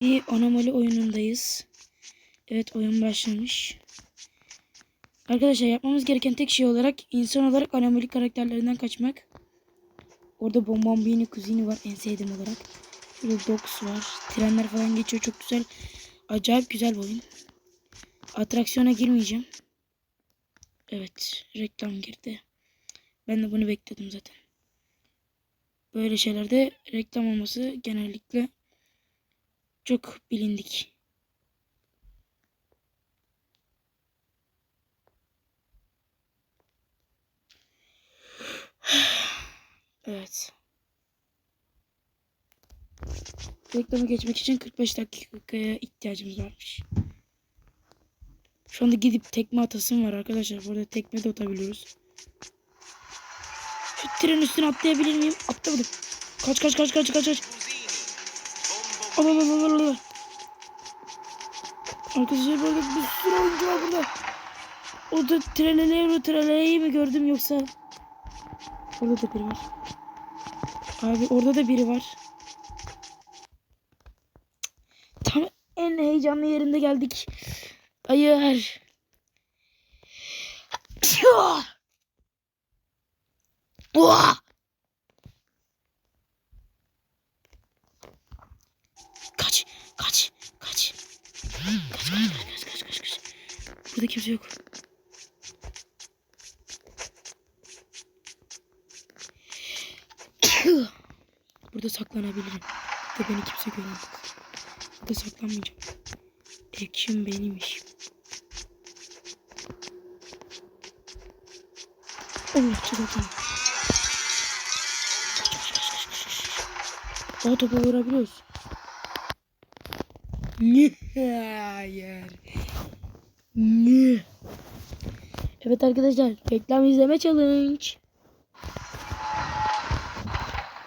Bir anomali oyunundayız. Evet oyun başlamış. Arkadaşlar yapmamız gereken tek şey olarak insan olarak anomali karakterlerinden kaçmak. Orada Bombambini kuzini var en sevdiğim olarak. Şurada Dogs var. Trenler falan geçiyor çok güzel. Acayip güzel bir oyun. Atraksiyona girmeyeceğim. Evet reklam girdi. Ben de bunu bekledim zaten. Böyle şeylerde reklam olması genellikle çok bilindik. Evet. Reklamı geçmek için 45 dakikaya ihtiyacımız varmış. Şu anda gidip tekme atasım var arkadaşlar. Burada tekme de atabiliyoruz. Şu tren üstüne atlayabilir miyim? Atlamadım. Kaç kaç kaç kaç kaç kaç. Al al al al al. Arkadaşlar burada bir sürü oyuncu var burada. Orada treleleyi treleleyi mi gördüm yoksa? Orada da biri var. Abi orada da biri var. Tam en heyecanlı yerinde geldik. Hayır. Oha! Kaç, kaç, kaç. Kaç, kaç, kaç, kaç, kaç, kaç. Burada kimse yok. Burada saklanabilirim. Burada beni kimse görmez. Burada saklanmayacağım. Action benim işim. Allah çıkartalım. O topa vurabiliyoruz. Ne? Hayır. Ne? Evet arkadaşlar reklam izleme challenge.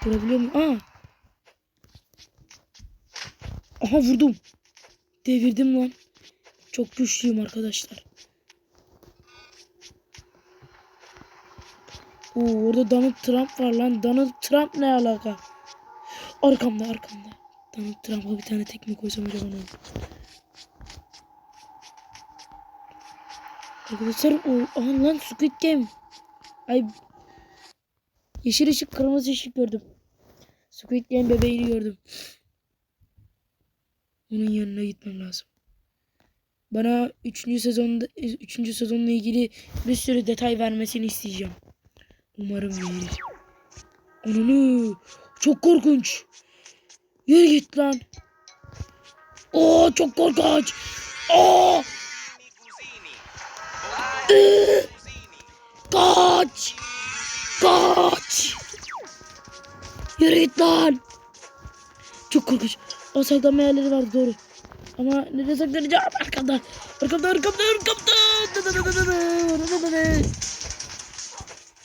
Vurabiliyor muyum? Aa. Aha vurdum. Devirdim lan. Çok güçlüyüm arkadaşlar. Oo, orada Donald Trump var lan. Donald Trump ne alaka? Arkamda arkamda. Donald Trump'a bir tane tekme koysam acaba ne olur? Arkadaşlar o aha lan Squid Game. Ay yeşil ışık kırmızı ışık gördüm. Squid Game bebeğini gördüm. Onun yanına gitmem lazım. Bana 3. sezonda 3. sezonla ilgili bir sürü detay vermesini isteyeceğim. Umarım verir. Ananı çok korkunç. Yürü git lan. Oo çok korkunç. Oo. Kaç. Kaç. Yürü lan. Çok korkunç. O saklanma yerleri vardı doğru. Ama nereye saklanacağım? Arkamda. Arkamda arkamda arkamda.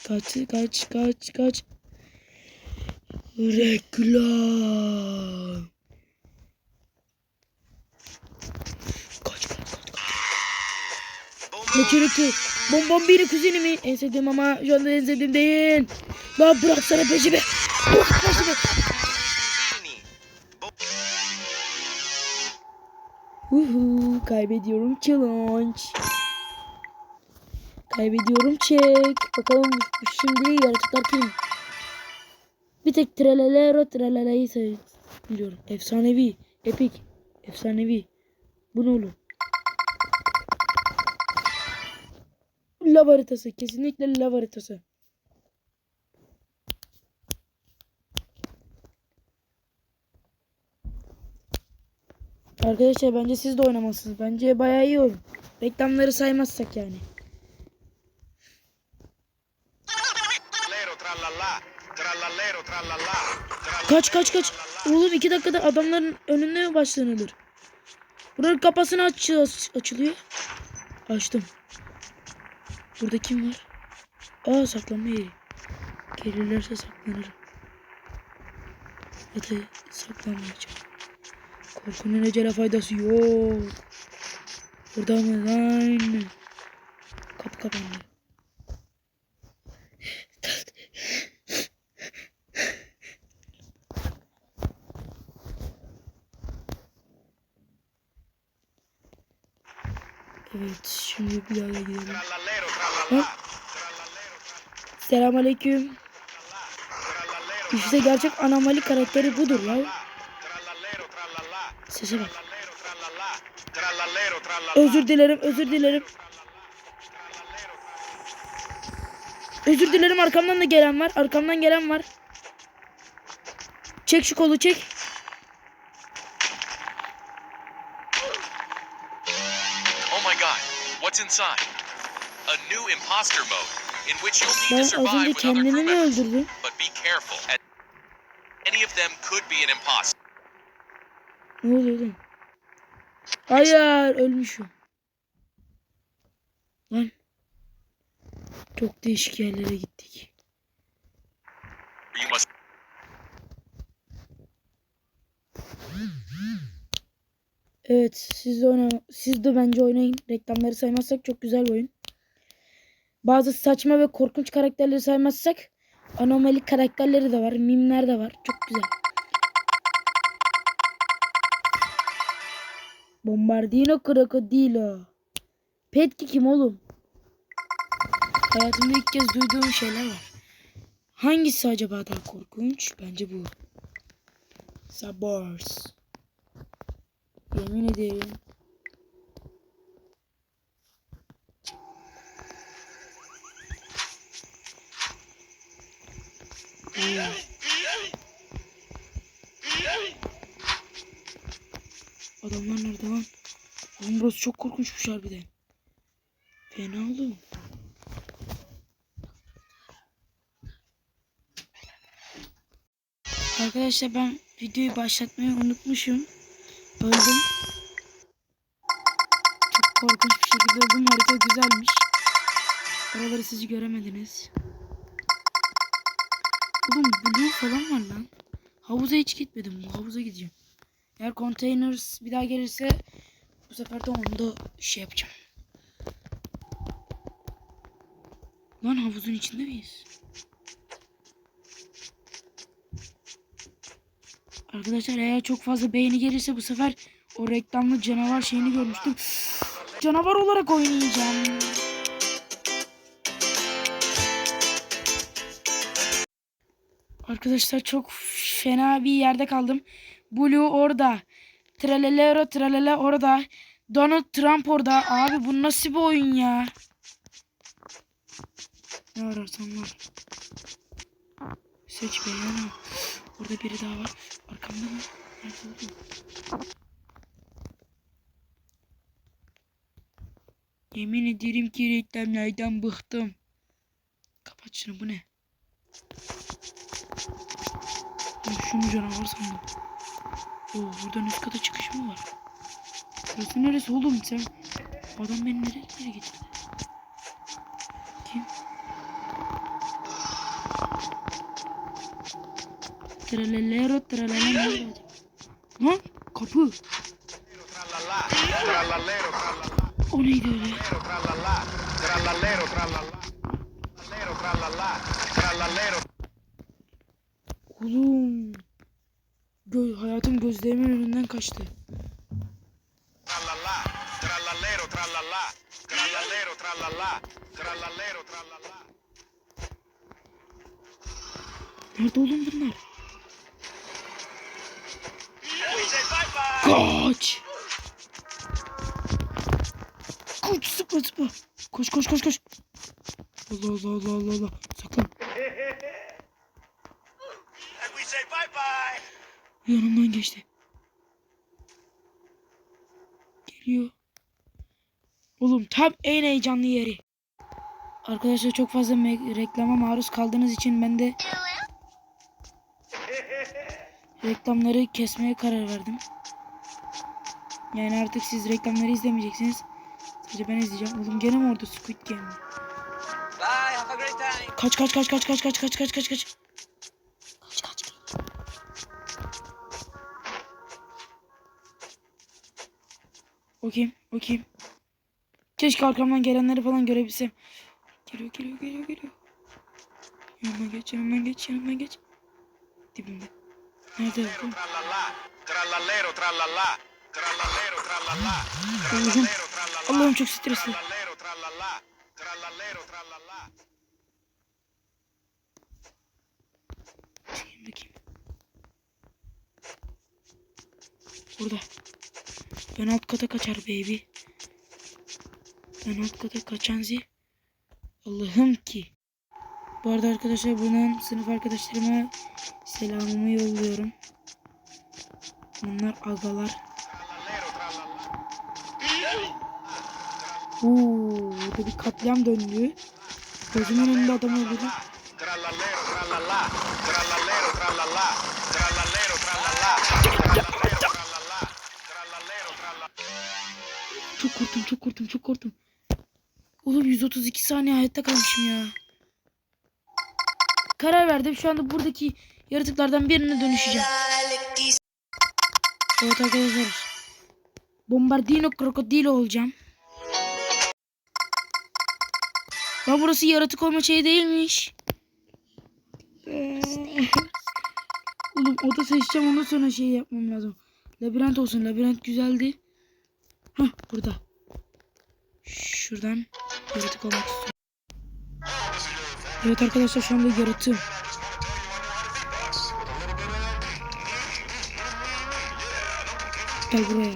Kaç kaç kaç kaç. Reklam. Kaç kaç kaç kaç. Çürüktü? Bombom biri kuzenimi. En sevdiğim ama şu anda en sevdiğim değil. Lan bıraksana peşimi. Bırak peşimi. Uhu, kaybediyorum challenge. Kaybediyorum check. Bakalım şimdi yaratıklar kim? Bir tek trelelero treleleyi biliyorum. Efsanevi. Epik. Efsanevi. Bu ne oğlum? Lav haritası. Kesinlikle lav haritası. Arkadaşlar bence siz de oynamalısınız. Bence bayağı iyi oyun. Reklamları saymazsak yani. Kaç kaç kaç. Oğlum iki dakikada adamların önünde mi başlanılır? Buranın kapısını aç açılıyor. Açtım. Burada kim var? Aa saklanma yeri. Gelirlerse saklanırım. Ya saklanmayacağım. Korkunun ecele faydası yok. Burada mı lan? Kapı kapandı. Evet şimdi bir daha gidelim. Selamünaleyküm. İşte gerçek anomali karakteri budur ya. Sese bak. Özür dilerim, özür dilerim. Özür dilerim arkamdan da gelen var. Arkamdan gelen var. Çek şu kolu çek. Oh my god, what's inside? A new imposter mode ben az önce kendimi mi öldürdüm? Ne oluyor lan? Hayır ölmüşüm. Lan. Çok değişik yerlere gittik. Evet siz de, oyna siz de bence oynayın. Reklamları saymazsak çok güzel bir oyun. Bazı saçma ve korkunç karakterleri saymazsak anomali karakterleri de var. Mimler de var. Çok güzel. Bombardino Crocodilo. Petki kim oğlum? Hayatımda ilk kez duyduğum şeyler var. Hangisi acaba daha korkunç? Bence bu. Sabors. Yemin ederim. Adamlar nerede lan? Oğlum burası çok korkunçmuş harbiden. Fena oğlum. Arkadaşlar ben videoyu başlatmayı unutmuşum. Öldüm. Çok korkunç bir şekilde öldüm. Harita güzelmiş. Oraları siz göremediniz. Oğlum blue falan var lan. Havuza hiç gitmedim. Havuza gideceğim. Eğer containers bir daha gelirse bu sefer de onu da şey yapacağım. Lan havuzun içinde miyiz? Arkadaşlar eğer çok fazla beğeni gelirse bu sefer o reklamlı canavar şeyini görmüştüm. Canavar olarak oynayacağım. Arkadaşlar çok fena bir yerde kaldım. Blue orada. Tralelero tralele orada. Donald Trump orada. Abi bu nasıl bir oyun ya? Ne var. Seç beğen. Orada biri daha var. Arkamda mı? Nerede oğlum? Yemin ederim ki reklamlardan bıktım. Kapat şunu bu ne? Şunu canavar sandım. Oo buradan üst kata çıkış mı var? Burası neresi oğlum sen? Adam beni nereye getirdi? Kim? Tralelero tralelero. Lan kapı. O neydi öyle? Trallallà. Trallallero, trallallà. Trallallero, Oğlum. Gö hayatım gözlerimin önünden kaçtı. trallallà. Trallallero, trallallà. Trallallero, trallallà. Trallallero, trallallà. Nerede oğlum bunlar? Kaç. Koş sıkma sıkma. Koş koş koş koş. Allah Allah Allah Allah Allah. Saklan. And we say bye bye. Yanımdan geçti. Geliyor. Oğlum tam en heyecanlı yeri. Arkadaşlar çok fazla reklama maruz kaldığınız için ben de reklamları kesmeye karar verdim. Yani artık siz reklamları izlemeyeceksiniz. Sadece ben izleyeceğim. Oğlum gene mi orada Squid Game? Bye, have a great time. Kaç kaç kaç kaç kaç kaç kaç kaç kaç kaç. Kaç O kim? O kim? Keşke arkamdan gelenleri falan görebilsem. Geliyor geliyor geliyor geliyor. Yanıma geç yanıma geç yanıma geç. Dibimde. Nerede yok? Allah'ım çok stresli. Ben alt kata kaçar baby. Ben alt kata kaçan zi. Allah'ım ki. Bu arada arkadaşlar buradan sınıf arkadaşlarıma selamımı yolluyorum. Onlar agalar. Oo, burada bir katliam döndü. Gözümün önünde adam öldürdü. Çok korktum, çok korktum, çok korktum. Oğlum 132 saniye hayatta kalmışım ya. Karar verdim. Şu anda buradaki yaratıklardan birine dönüşeceğim. Evet arkadaşlar. Bombardino krokodilo olacağım. Lan burası yaratık olma şey değilmiş. Ee, Oğlum oda seçeceğim ondan sonra şey yapmam lazım. Labirent olsun. Labirent güzeldi. Hah burada. Şuradan yaratık olmak istiyorum. Evet arkadaşlar şu anda yaratığım. Gel buraya.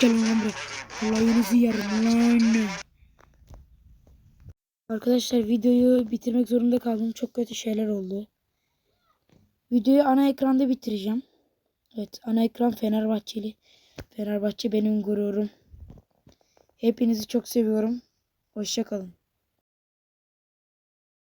Gel lan buraya. Allah'ınızı yerim lan. Arkadaşlar videoyu bitirmek zorunda kaldım. Çok kötü şeyler oldu. Videoyu ana ekranda bitireceğim. Evet ana ekran Fenerbahçeli. Fenerbahçe benim gururum. Hepinizi çok seviyorum. Hoşçakalın.